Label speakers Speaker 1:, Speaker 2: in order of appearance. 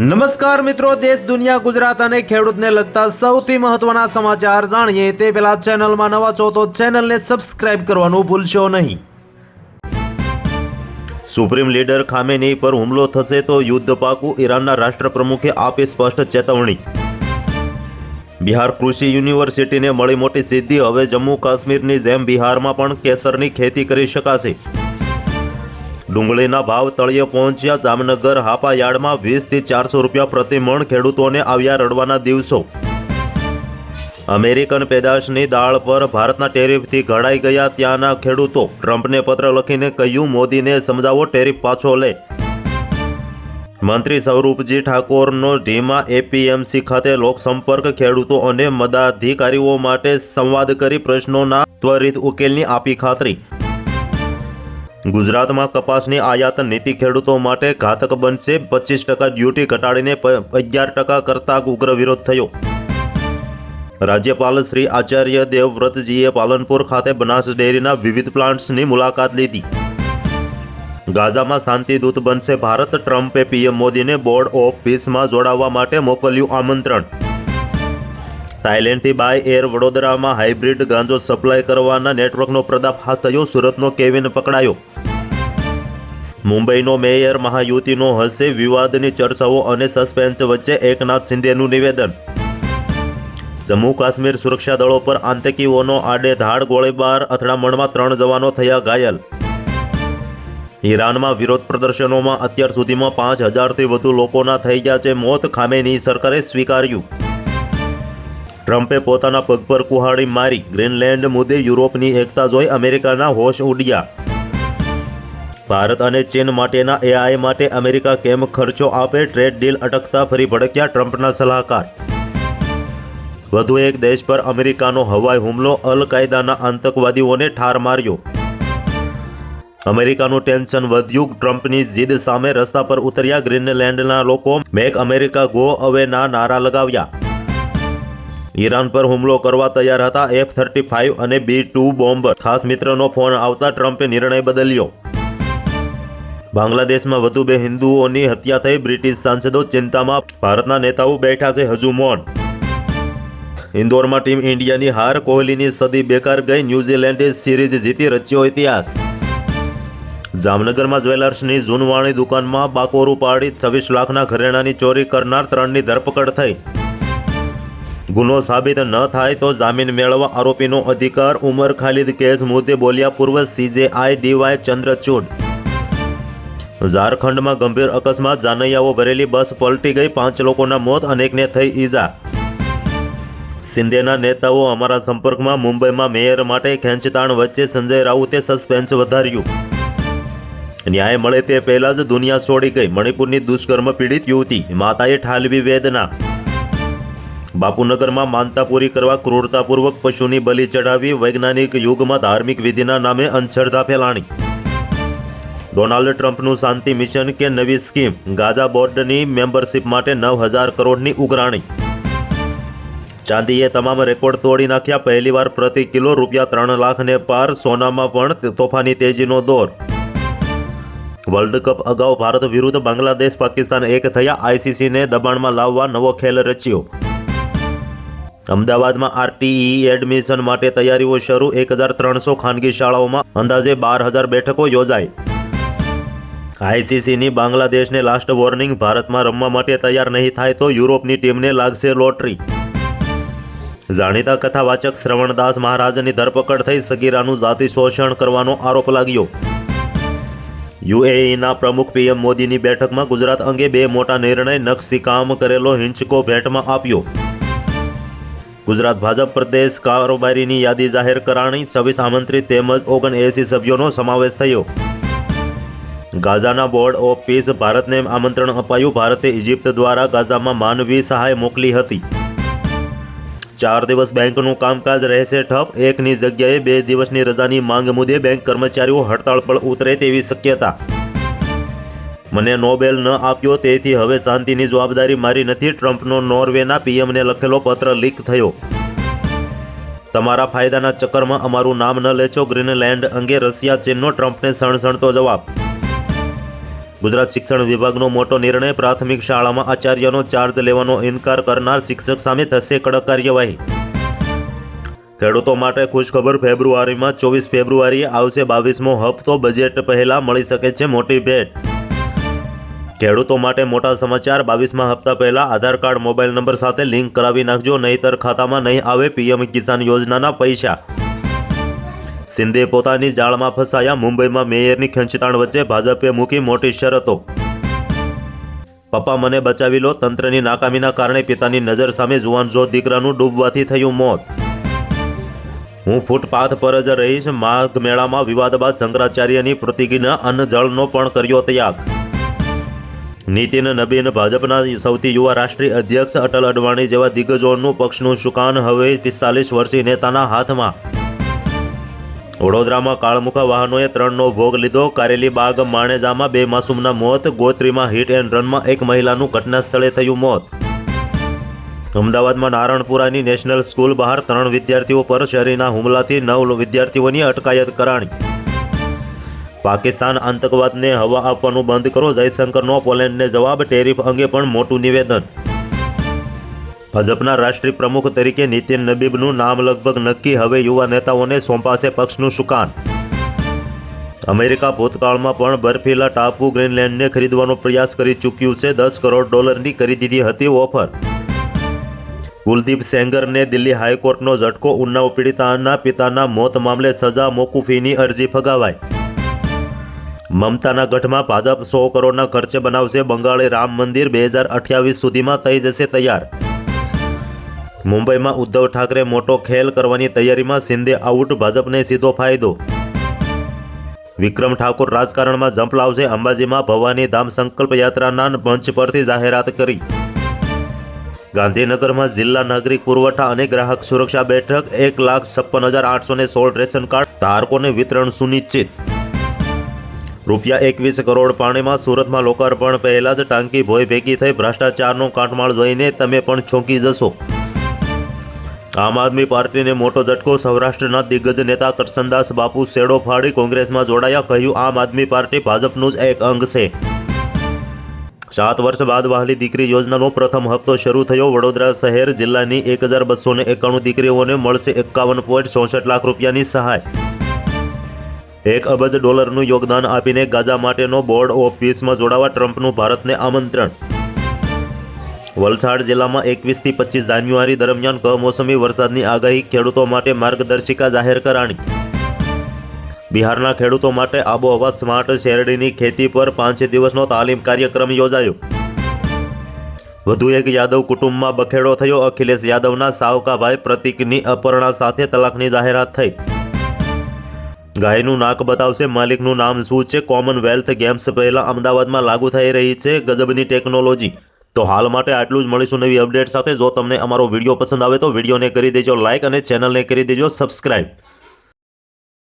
Speaker 1: નમસ્કાર મિત્રો, દેશ, દુનિયા, ગુજરાત અને ખેડૂતને લગતા સૌથી મહત્વના સમાચાર જાણીએ તે પહેલા ચેનલમાં નવા છો તો ચેનલને સબસ્ક્રાઇબ કરવાનું ભૂલશો નહીં. સુપ્રીમ લીડર ખામેની પર હુમલો થશે તો યુદ્ધ પાકું ઈરાનના રાષ્ટ્રપ્રમુખે આપી સ્પષ્ટ ચેતવણી. બિહાર કૃષિ યુનિવર્સિટીને મળી મોટી સિદ્ધિ, હવે જમ્મુ કાશ્મીરની જેમ બિહારમાં પણ કેસરની ખેતી કરી શકાશે. ડુંગળીના ભાવ તળિયે પહોંચ્યા જામનગર હાપા યાર્ડમાં વીસથી ચારસો રૂપિયા પ્રતિ મણ ખેડૂતોને આવ્યા રડવાના દિવસો. અમેરિકન પેદાશની દાળ પર ભારતના ટેરિફથી ઘડાઈ ગયા ત્યાંના ખેડૂતો. ટ્રમ્પને પત્ર લખીને કહ્યું, મોદીને સમજાવો, ટેરિફ પાછો લે. મંત્રી સ્વરૂપજી ઠાકોરનો ઢીમા એપીએમસી ખાતે લોકસંપર્ક ખેડૂતો અને મદાધિકારીઓ માટે સંવાદ કરી પ્રશ્નોના ત્વરિત ઉકેલની આપી ખાતરી. ગુજરાતમાં કપાસની આયાત નીતિ ખેડૂતો માટે ઘાતક બનશે. પચીસ ટકા ડ્યુટી ઘટાડીને અગિયાર ટકા કરતા ઉગ્ર વિરોધ થયો. રાજ્યપાલ શ્રી આચાર્ય દેવવ્રતજીએ પાલનપુર ખાતે બનાસ ડેરીના વિવિધ પ્લાન્ટ્સની મુલાકાત લીધી. ગાઝામાં શાંતિદૂત બનશે ભારત. ટ્રમ્પે પીએમ મોદીને બોર્ડ ઓફ પીસમાં જોડાવા માટે મોકલ્યું આમંત્રણ. થાઇલેન્ડથી બાય એર વડોદરામાં હાઇબ્રિડ ગાંજો સપ્લાય કરવાના નેટવર્કનો પર્દાફાશ થયો, સુરતનો કેવિન પકડાયો. મુંબઈનો મેયર મહાયુતિનો હશે વિવાદની ચર્ચાઓ અને સસ્પેન્સ વચ્ચે એકનાથ શિંદેનું નિવેદન. જમ્મુ કાશ્મીર સુરક્ષા દળો પર આતંકીઓનો આડેધાડ ગોળીબાર, અથડામણમાં ત્રણ જવાનો થયા ઘાયલ. ઈરાનમાં વિરોધ પ્રદર્શનોમાં અત્યાર સુધીમાં પાંચ હજારથી વધુ લોકોના થઈ ગયા છે મોત, ખામેની સરકારે સ્વીકાર્યું. ટ્રમ્પે પોતાના પગ પર કુહાડી મારી ગ્રીનલેન્ડ મુદ્દે યુરોપની એકતા જોઈ અમેરિકાના હોશ ઉડ્યા. ભારત અને ચીન માટેના એઆઈ માટે અમેરિકા કેમ ખર્ચો આપે, ટ્રેડ ડીલ અટકતા ફરી ભડક્યા ટ્રમ્પના સલાહકાર. વધુ એક દેશ પર અમેરિકાનો હવાઈ હુમલો અલ કાયદાના આતંકવાદીઓને ઠાર માર્યો. અમેરિકાનું ટેન્શન વધ્યું, ટ્રમ્પની જીદ સામે રસ્તા પર ઉતર્યા ગ્રીનલેન્ડના લોકો, મેક અમેરિકા ગો અવેના નારા લગાવ્યા. ઈરાન પર હુમલો કરવા તૈયાર હતા એફ થર્ટી ફાઇવ અને બી ટુ બોમ્બ. ખાસ મિત્રનો ફોન આવતા ટ્રમ્પે નિર્ણય બદલ્યો. બાંગ્લાદેશમાં વધુ બે હિન્દુઓની હત્યા થઈ, બ્રિટિશ સાંસદો ચિંતામાં. ભારતના નેતાઓ બેઠા છે હજુ મૌન. ઇન્દોરમાં ટીમ ઇન્ડિયાની હાર, કોહલીની સદી બેકાર ગઈ, ન્યૂઝીલેન્ડે સિરીઝ જીતી રચ્યો ઇતિહાસ. જામનગરમાં જ્વેલર્સની જૂનવાણી દુકાનમાં બાકોરું પાડી, છવ્વીસ લાખના ઘરેણાની ચોરી કરનાર ત્રણની ધરપકડ થઈ. ગુનો સાબિત ન થાય તો જામીન મેળવવા આરોપીનો અધિકાર. ઉમર ખાલિદ કેસ મુદ્દે બોલ્યા પૂર્વ સીજેઆઈ ડીવાય ચંદ્રચૂડ. ઝારખંડમાં ગંભીર અકસ્માત. જાનૈયાઓ ભરેલી બસ પલટી ગઈ. પાંચ લોકોના મોત, અનેકને થઈ ઈજા. સિંધેના નેતાઓ અમારા સંપર્કમાં મુંબઈમાં મેયર માટે ખેંચતાણ વચ્ચે સંજય રાઉતે સસ્પેન્સ વધાર્યું. ન્યાય મળે તે પહેલા જ દુનિયા છોડી ગઈ. મણિપુરની દુષ્કર્મ પીડિત યુવતી, માતાએ ઠાલવી વેદના. બાપુનગરમાં માનતા પૂરી કરવા ક્રૂરતાપૂર્વક પશુની બલિ ચઢાવી વૈજ્ઞાનિક યુગમાં ધાર્મિક વિધિના નામે અંધશ્રદ્ધા ફેલાણી. ડોનાલ્ડ ટ્રમ્પનું શાંતિ મિશન કે નવી સ્કીમ ગાઝા બોર્ડની મેમ્બરશિપ માટે નવ હજાર કરોડની ઉઘરાણી. ચાંદીએ તમામ રેકોર્ડ તોડી નાખ્યા, પહેલીવાર પ્રતિ કિલો રૂપિયા ત્રણ લાખને પાર, સોનામાં પણ તોફાની તેજીનો દોર. વર્લ્ડ કપ અગાઉ ભારત વિરુદ્ધ બાંગ્લાદેશ પાકિસ્તાન એક થયા, આઈસીસીને દબાણમાં લાવવા નવો ખેલ રચ્યો. અમદાવાદમાં આરટીઈ એડમિશન માટે તૈયારીઓ શરૂ. એક હજાર ત્રણસો ખાનગી શાળાઓમાં અંદાજે બાર હજાર બેઠકો યોજાઈ. આઈસીસીની બાંગ્લાદેશને લાસ્ટ વોર્નિંગ ભારતમાં રમવા માટે તૈયાર નહીં થાય તો યુરોપની ટીમને લાગશે લોટરી. જાણીતા કથાવાચક શ્રવણદાસ મહારાજની ધરપકડ થઈ સગીરાનું જાતિ શોષણ કરવાનો આરોપ લાગ્યો. યુએઈના પ્રમુખ પીએમ મોદીની બેઠકમાં ગુજરાત અંગે બે મોટા નિર્ણય, નકશી કામ કરેલો હિંચકો ભેટમાં આપ્યો. ગુજરાત ભાજપ પ્રદેશ કારોબારીની યાદી જાહેર કરાણી છવ્વીસ આમંત્રિત તેમજ ઓગણએંસી સભ્યોનો સમાવેશ થયો. ગાઝાના બોર્ડ ઓફ પીસ ભારતને આમંત્રણ અપાયું. ભારતે ઇજિપ્ત દ્વારા ગાઝામાં માનવી સહાય મોકલી હતી. ચાર દિવસ બેંકનું કામકાજ રહેશે ઠપ. એકની જગ્યાએ બે દિવસની રજાની માંગ મુદ્દે બેંક કર્મચારીઓ હડતાળ પર ઉતરે તેવી શક્યતા મને નોબેલ ન આપ્યો, તેથી હવે શાંતિની જવાબદારી મારી નથી. ટ્રમ્પનો નોર્વેના પીએમને લખેલો પત્ર લીક થયો. તમારા ફાયદાના ચક્કરમાં અમારું નામ ન લેચો ગ્રીનલેન્ડ અંગે રશિયા ચીનનો ટ્રમ્પને સણસણતો જવાબ. ગુજરાત શિક્ષણ વિભાગનો મોટો નિર્ણય, પ્રાથમિક શાળામાં આચાર્યનો ચાર્જ લેવાનો ઇનકાર કરનાર શિક્ષક સામે થશે કડક કાર્યવાહી. ખેડૂતો માટે ખુશખબર ફેબ્રુઆરીમાં ચોવીસ ફેબ્રુઆરીએ આવશે બાવીસમો હપ્તો. બજેટ પહેલા મળી શકે છે મોટી ભેટ. ખેડૂતો માટે મોટા સમાચાર. બાવીસમાં હપ્તા પહેલા આધાર કાર્ડ, મોબાઈલ નંબર સાથે લિંક કરાવી નાખજો, નહીતર ખાતામાં નહીં આવે પીએમ કિસાન યોજનાના પૈસા. સિંધે પોતાની જાળમાં ફસાયા, મુંબઈમાં મેયરની ખેંચતાણ વચ્ચે ભાજપે મૂકી મોટી શરતો. પપ્પા મને બચાવી લો, તંત્રની નાકામીના કારણે પિતાની નજર સામે જુવાન દીકરાનું ડૂબવાથી થયું મોત. હું ફૂટપાથ પર જ રહીશ. માઘ મેળામાં વિવાદ બાદ શંકરાચાર્યની પ્રતિજ્ઞા અન્ન જળનો પણ કર્યો ત્યાગ. નીતિન નબીન ભાજપના સૌથી યુવા રાષ્ટ્રીય અધ્યક્ષ અટલ અડવાણી જેવા દિગ્ગજોનું પક્ષનું સુકાન હવે પિસ્તાલીસ વર્ષીય નેતાના હાથમાં. વડોદરામાં કાળમુખા વાહનોએ ત્રણનો ભોગ લીધો. કારેલી બાગ માણેજામાં બે માસૂમના મોત. ગોત્રીમાં હિટ એન્ડ રનમાં એક મહિલાનું ઘટના સ્થળે થયું મોત. અમદાવાદમાં નારણપુરાની નેશનલ સ્કૂલ બહાર ત્રણ વિદ્યાર્થીઓ પર શેરીના હુમલાથી નવ વિદ્યાર્થીઓની અટકાયત કરાણી. પાકિસ્તાન આતંકવાદને હવા આપવાનું બંધ કરો. જયશંકરનો પોલેન્ડને જવાબ, ટેરિફ અંગે પણ મોટું નિવેદન. ભાજપના રાષ્ટ્રીય પ્રમુખ તરીકે નીતિન નબીબનું નામ લગભગ નક્કી. હવે યુવા નેતાઓને સોંપાશે પક્ષનું સુકાન. અમેરિકા ભૂતકાળમાં પણ બર્ફીલા ટાપુ ગ્રીનલેન્ડને ખરીદવાનો પ્રયાસ કરી ચૂક્યું છે. દસ કરોડ ડોલરની કરી દીધી હતી ઓફર. કુલદીપ સેંગરને દિલ્હી હાઈકોર્ટનો ઝટકો. ઉન્નાવ પીડિતાના પિતાના મોત મામલે સજા મોકૂફીની અરજી ફગાવાઈ. મમતાના ગઢમાં ભાજપ સો કરોડના ખર્ચે બનાવશે બંગાળે રામ મંદિર બે હજાર અઠ્યાવીસ સુધીમાં થઈ જશે તૈયાર. મુંબઈમાં ઉદ્ધવ ઠાકરે મોટો ખેલ કરવાની તૈયારીમાં સિંધે આઉટ, ભાજપને સીધો ફાયદો. વિક્રમ ઠાકોર રાજકારણમાં જંપ લાવશે અંબાજીમાં ભવાની ધામ સંકલ્પ યાત્રાના મંચ પરથી જાહેરાત કરી. ગાંધીનગરમાં જિલ્લા નાગરિક પુરવઠા અને ગ્રાહક સુરક્ષા બેઠક એક લાખ છપ્પન હજાર આઠસો સોળ રેશન કાર્ડ, ધારકોને વિતરણ સુનિશ્ચિત. રૂપિયા એકવીસ કરોડ પાણીમાં સુરતમાં લોકાર્પણ, પહેલા જ ટાંકી ભોય ભેગી થઈ ભ્રષ્ટાચારનો કાટમાળ જોઈને તમે પણ ચોંકી જશો. આમ આદમી પાર્ટીને મોટો ઝટકો, સૌરાષ્ટ્રના દિગ્ગજ નેતા કરશનદાસ બાપુ શેડો ફાડી કોંગ્રેસમાં જોડાયા, કહ્યું આમ આદમી પાર્ટી ભાજપનું જ એક અંગ છે. સાત વર્ષ બાદ વહાલી દીકરી યોજનાનો પ્રથમ હપ્તો શરૂ થયો. વડોદરા શહેર જિલ્લાની એક હજાર બસો એકાણું દીકરીઓને મળશે એકાવન પોઈન્ટ ચોસઠ લાખ રૂપિયાની સહાય. એક અબજ ડોલરનું યોગદાન આપીને ગાઝા માટેનો બોર્ડ ઓફ પીસમાં જોડાવા ટ્રમ્પનું ભારતને આમંત્રણ. વલસાડ જિલ્લામાં એકવીસથી પચીસ જાન્યુઆરી દરમિયાન કમોસમી વરસાદની આગાહી ખેડૂતો માટે માર્ગદર્શિકા જાહેર કરાણી. બિહારના ખેડૂતો માટે આબોહવા સ્માર્ટ શેરડીની ખેતી પર પાંચ દિવસનો તાલીમ કાર્યક્રમ યોજાયો. વધુ એક યાદવ કુટુંબમાં બખેડો થયો. અખિલેશ યાદવના સાવકાભાઈ પ્રતિકની અપર્ણા સાથે તલાકની જાહેરાત થઈ. ગાયનું નાક બતાવશે, માલિકનું નામ શું છે કોમનવેલ્થ ગેમ્સ પહેલા અમદાવાદમાં લાગુ થઈ રહી છે ગજબની ટેકનોલોજી. તો હાલ માટે આટલું જ મળીશું નવી અપડેટ સાથે. જો તમને અમારો વીડિયો પસંદ આવે તો વિડીયોને કરી દેજો લાઇક અને ચેનલને કરી દેજો સબસ્ક્રાઇબ.